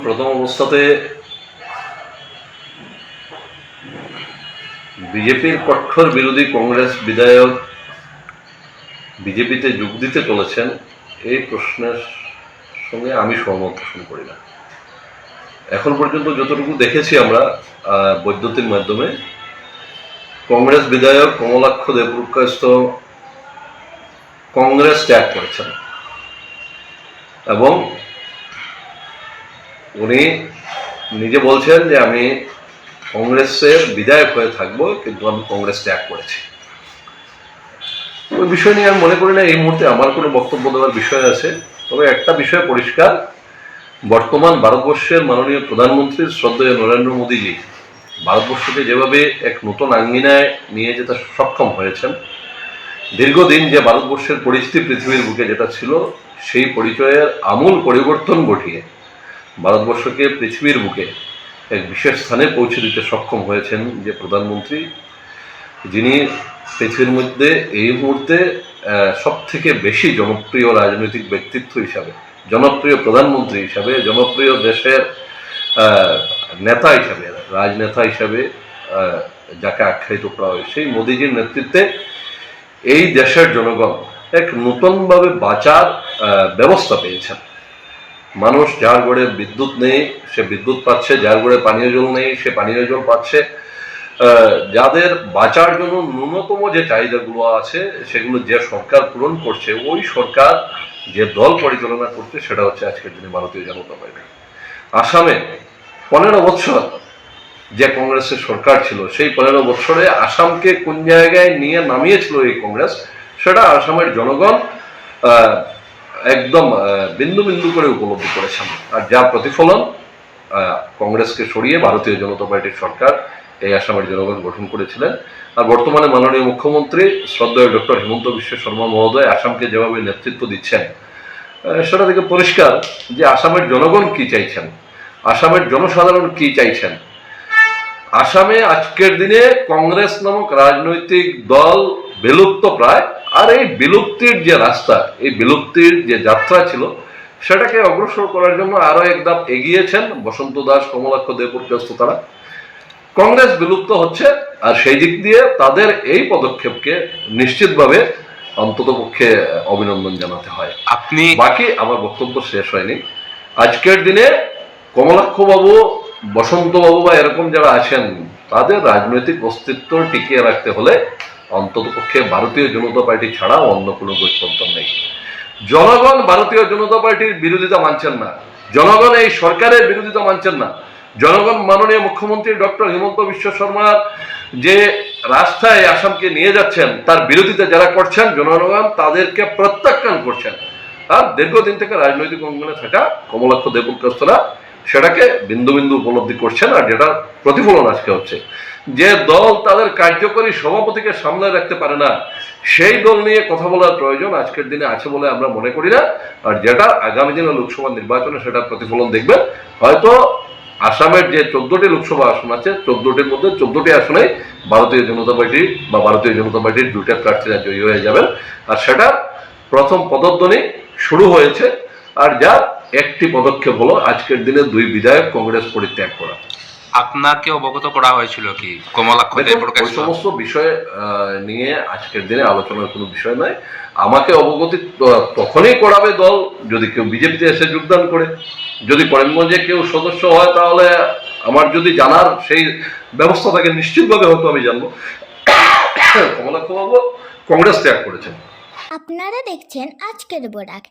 প্রথম অবস্থাতে বিজেপির কঠোর বিরোধী কংগ্রেস বিধায়ক বিজেপিতে যোগ দিতে চলেছেন এই প্রশ্নের সঙ্গে আমি সহমত পোষণ করি না। এখন পর্যন্ত যতটুকু দেখেছি আমরা আহ, বৈদ্যুতির মাধ্যমে কংগ্রেস বিধায়ক কমলাক্ষ দেবরুকাস্ত কংগ্রেস ত্যাগ করেছেন এবং উনি নিজে বলছেন যে আমি কংগ্রেসের বিধায়ক হয়ে থাকব, কিন্তু আমি কংগ্রেস ত্যাগ করেছি। ওই বিষয় নিয়ে আমি মনে করি না, এই মুহূর্তে আমার কোনো বক্তব্য দেওয়ার বিষয় আছে। তবে একটা বিষয় পরিষ্কার, বর্তমান ভারতবর্ষের মাননীয় প্রধানমন্ত্রী শ্রদ্ধেয় নরেন্দ্র মোদীজি ভারতবর্ষকে যেভাবে এক নতুন আঙ্গিনায় নিয়ে যেতে সক্ষম হয়েছেন, দীর্ঘদিন যে ভারতবর্ষের পরিস্থিতি পৃথিবীর বুকে যেটা ছিল, সেই পরিচয়ের আমূল পরিবর্তন ঘটিয়ে ভারতবর্ষকে পৃথিবীর বুকে এক বিশেষ স্থানে পৌঁছে দিতে সক্ষম হয়েছেন যে প্রধানমন্ত্রী, যিনি পৃথিবীর মধ্যে এই মুহূর্তে সব থেকে বেশি জনপ্রিয় রাজনৈতিক ব্যক্তিত্ব হিসাবে, জনপ্রিয় প্রধানমন্ত্রী হিসাবে, জনপ্রিয় দেশের নেতা হিসাবে, রাজনেতা হিসাবে যাকে আখ্যায়িত করা হয়, সেই মোদীজির নেতৃত্বে এই দেশের জনগণ এক নতুনভাবে বাঁচার ব্যবস্থা পেয়েছেন। মানুষ যার ঘরে বিদ্যুৎ নেই, সে বিদ্যুৎ পাচ্ছে, যার ঘরে পানীয় জল নেই, সে পানীয় জল পাচ্ছে। যাদের বাঁচার জন্য ন্যূনতম যে চাহিদাগুলো আছে, সেগুলো যে সরকার পূরণ করছে, ওই সরকার যে দল পরিচালনা করছে, সেটা হচ্ছে আজকের দিনে ভারতীয় জনতা পার্টি। আসামে পনেরো বছর যে কংগ্রেসের সরকার ছিল, সেই পনেরো বছরে আসামকে কোন জায়গায় নিয়ে নামিয়েছিল এই কংগ্রেস, সেটা আসামের জনগণ একদম বিন্দু বিন্দু করে উপলব্ধি করেছেন। আর যার প্রতিফলন কংগ্রেসকে সরিয়ে ভারতীয় জনতা পার্টির সরকার এই আসামের জনগণ গঠন করেছিলেন। আর বর্তমানে মাননীয় মুখ্যমন্ত্রী শ্রদ্ধেয় ডক্টর হেমন্ত বিশ্ব শর্মা মহোদয় আসামকে যেভাবে নেতৃত্ব দিচ্ছেন সেটা থেকে পরিষ্কার যে আসামের জনগণ কি চাইছেন, আসামের জনসাধারণ কি চাইছেন। আসামে আজকের দিনে কংগ্রেস নামক রাজনৈতিক দল বিলুপ্ত প্রায় আর এই বিলুপ্তির যে রাস্তা এই বিলুপ্তির যে যাত্রা ছিল সেটাকে অগ্রসর করার জন্য আরও এক ধাপ এগিয়েছেন বসন্ত দাস কমলাক্ষ দেবপ্রকাস্ত তারা। কংগ্রেস বিলুপ্ত হচ্ছে আর সেই দিক দিয়ে তাদের এই পদক্ষেপকে নিশ্চিতভাবে অন্তত পক্ষে অভিনন্দন জানাতে হয়। আপনি বাকি আমার বক্তব্য শেষ হয়নি। আজকের দিনে কমলাক্ষ বাবু বসন্ত বাবু বা এরকম যারা আছেন তাদের রাজনৈতিক অস্তিত্ব টিকিয়ে রাখতে হলে অন্তত পক্ষে ভারতীয় জনতা পার্টি ছাড়া অন্য কোনো গত্যন্তর নেই। জনগণ ভারতীয় জনতা পার্টির বিরোধিতা মানছেন না। জনগণ এই সরকারের বিরোধিতা মানছেন না। জনগণ মাননীয় মুখ্যমন্ত্রী ডক্টর হিমন্ত বিশ্ব শর্মার যে রাস্তায় আসামকে নিয়ে যাচ্ছেন, তার বিরোধিতা যারা করছেন, জনগণ তাদেরকে প্রত্যাখ্যান করছেন। আর দীর্ঘদিন থেকে রাজনৈতিক অঙ্গনে থাকা কমলাক্ষ দেবকাস্তরা সেটাকে বিন্দু বিন্দু উপলব্ধি করছেন আর যেটা প্রতিফলন আজকে হচ্ছে। যে দল তাদের কার্যকরী সভাপতিকে সামনে রাখতে পারে না, সেই দল নিয়ে কথা বলার প্রয়োজন আজকের দিনে আছে বলে আমরা মনে করি না। আর যেটা আগামী দিনে লোকসভা নির্বাচনে সেটার প্রতিফলন দেখবেন। হয়তো আসামের যে চোদ্দটি লোকসভা আসন আছে, চোদ্দটির মধ্যে চোদ্দটি আসনে ভারতীয় জনতা পার্টি বা ভারতীয় জনতা পার্টির দুইটা প্রার্থীরা জয়ী হয়ে যাবেন। আর সেটা প্রথম পদধ্বনি শুরু হয়েছে। আর যার একটি পদক্ষেপ হলো আজকের দিনে দুই বিধায়ক কংগ্রেস পরিত্যাগ করা। আপনাকে অবগত করা হয়েছিল কি? কমলাক্ষ ওই সমস্ত বিষয় নিয়ে আজকের দিনে আলোচনার কোনো বিষয় নয় আমাকে অবগতি তখনই করাবে দল যদি কেউ বিজেপিতে এসে যোগদান করে। যদি করিমগঞ্জে কেউ সদস্য হয় তাহলে আমার যদি জানার সেই ব্যবস্থা থাকে নিশ্চিতভাবে হয়তো আমি জানব। কমলাক্ষ বাবু কংগ্রেস ত্যাগ করেছেন। আপনারা দেখছেন আজকের বোরাক।